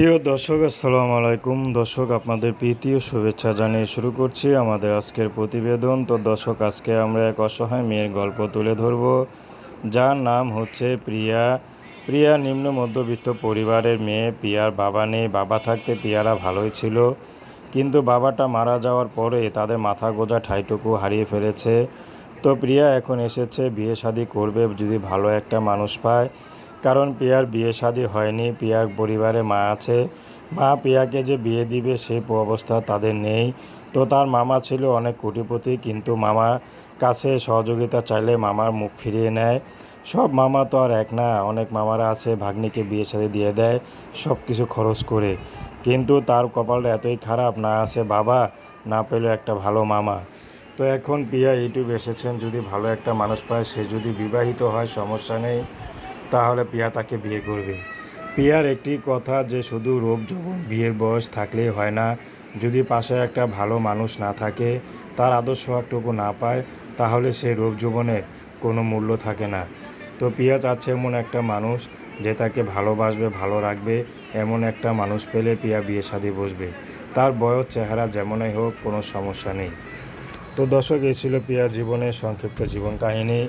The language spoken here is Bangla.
প্রিয় দর্শক, আসসালামু আলাইকুম। দর্শক, আপনাদের প্রীতি ও শুভেচ্ছা জানিয়ে শুরু করছি আমাদের আজকের প্রতিবেদন। তো দর্শক, আজকে আমরা এক অসহায় মেয়ের গল্প তুলে ধরব। যার নাম হচ্ছে প্রিয়া। প্রিয়া নিম্ন মধ্যবিত্ত পরিবারের মেয়ে। প্রিয়ার বাবা নেই, বাবা থাকতে প্রিয়ারা ভালোই ছিল। কিন্তু বাবাটা মারা যাওয়ার পরে তাদের মাথা গোজা ঠাইটুকু হারিয়ে ফেলেছে। তো প্রিয়া এখন এসেছে, বিয়ে শাদি করবে যদি ভালো একটা মানুষ পায়। কারণ পিয়ার বিয়ে শাদী হয়নি পিয়ার পরিবারে মা আছে। মা পিয়াকে যে বিয়ে দিবে সে অবস্থা তাদের নেই। তো তার মামা ছিল অনেক কোটিপতি, কিন্তু মামার কাছে সহযোগিতা চাইলে মামার মুখ ফিরিয়ে নেয়। সব মামা তো আর এক না, অনেক মামারা আছে, ভাগ্নিকে বিয়ে শাদী দিয়ে দেয়, সব কিছু খরচ করে। কিন্তু তার কপালটা এতই খারাপ, না আছে বাবা, না পেলেও একটা ভালো মামা। তো এখন পিয়া ইউটিউব এসেছেন, যদি ভালো একটা মানুষ পায়, সে যদি বিবাহিত হয়, সমস্যা নেই। তাহলে পিয়া তাকে বিয়ে করবে। পিয়ার একটি কথা যে শুধু রূপ যৌবন বিয়ের বয়স থাকলেই হয় না। যদি পাশে একটা ভালো মানুষ না থাকে, তার আদর্শ একটুকু না পায়, তাহলে সে রূপ যৌবনের কোনো মূল্য থাকে না। তো পিয়া চাচ্ছে এমন একটা মানুষ যে তাকে ভালোবাসবে, ভালো রাখবে, এমন একটা মানুষ পেলে পিয়া বিয়ে শাদী বসবে। তার বয়স, চেহারা যেমনই হোক, কোনো সমস্যা নেই। তো দর্শক, এই ছিল পিয়ার জীবনের সংক্ষিপ্ত জীবন কাহিনী।